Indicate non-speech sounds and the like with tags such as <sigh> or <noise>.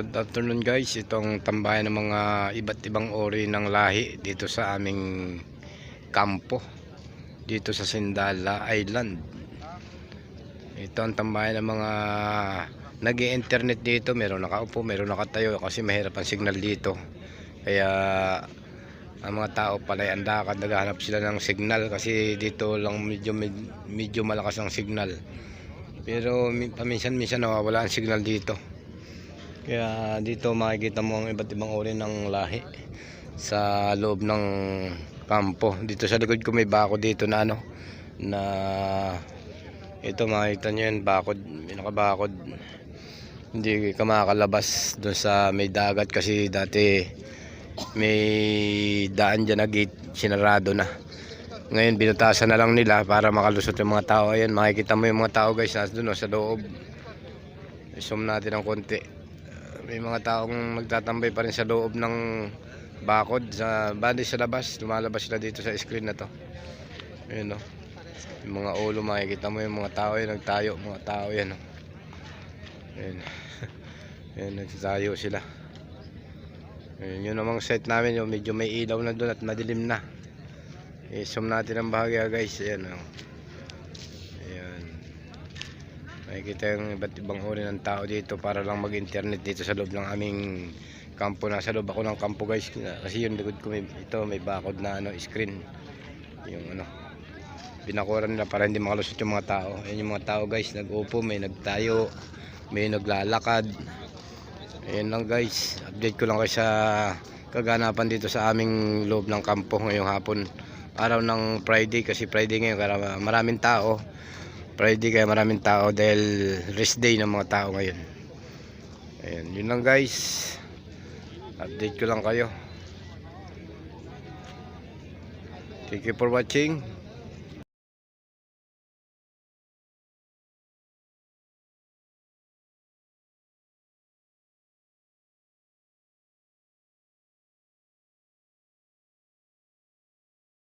afternoon guys, itong tambayan ng mga iba't ibang ori ng lahi dito sa aming kampo dito sa Sindala Island. Ito ang tambayan ng mga nag internet dito, meron nakaupo, meron nakatayo kasi mahirap ang signal dito. Kaya ang mga tao pala ay andakad naghahanap sila ng signal kasi dito lang medyo medyo malakas ang signal. Pero mi- paminsan-minsan nawawala ang signal dito. Kaya dito makikita mo ang iba't ibang uri ng lahi sa loob ng kampo. Dito sa likod ko may bako dito na ano na ito makikita nyo yan bakod, may nakabakod. Hindi ka makakalabas doon sa may dagat kasi dati may daan dyan na gate, sinarado na. Ngayon binutasan na lang nila para makalusot yung mga tao. Ayan makikita mo yung mga tao guys nasa doon oh, sa loob. I-zoom natin ng konti may mga taong magtatambay pa rin sa loob ng bakod sa bali sa labas lumalabas sila dito sa screen na to. Ayun no? Yung mga ulo makikita mo yung mga tao yun nagtayo mga tao yan no? Ayun. <laughs> Ayun nagtatayo sila. Ayun yun namang set namin yung medyo may ilaw na doon at madilim na. I-zoom natin ang bahagya guys. Ayan no ayan Makikita yung iba't ibang uri ng tao dito para lang mag-internet dito sa loob ng aming kampo. Nasa loob ako ng kampo guys. Kasi yung likod ko may, ito may bakod na ano, screen. Yung ano, binakuran nila para hindi makalusot yung mga tao. Ayan yung mga tao guys, nag-upo, may nagtayo, may naglalakad. Ayan lang guys, update ko lang kayo sa kaganapan dito sa aming loob ng kampo ngayong hapon. Araw ng Friday kasi Friday ngayon maraming tao. Friday kaya maraming tao dahil rest day ng mga tao ngayon. Ayan, yun lang guys. Update ko lang kayo. Thank you for watching.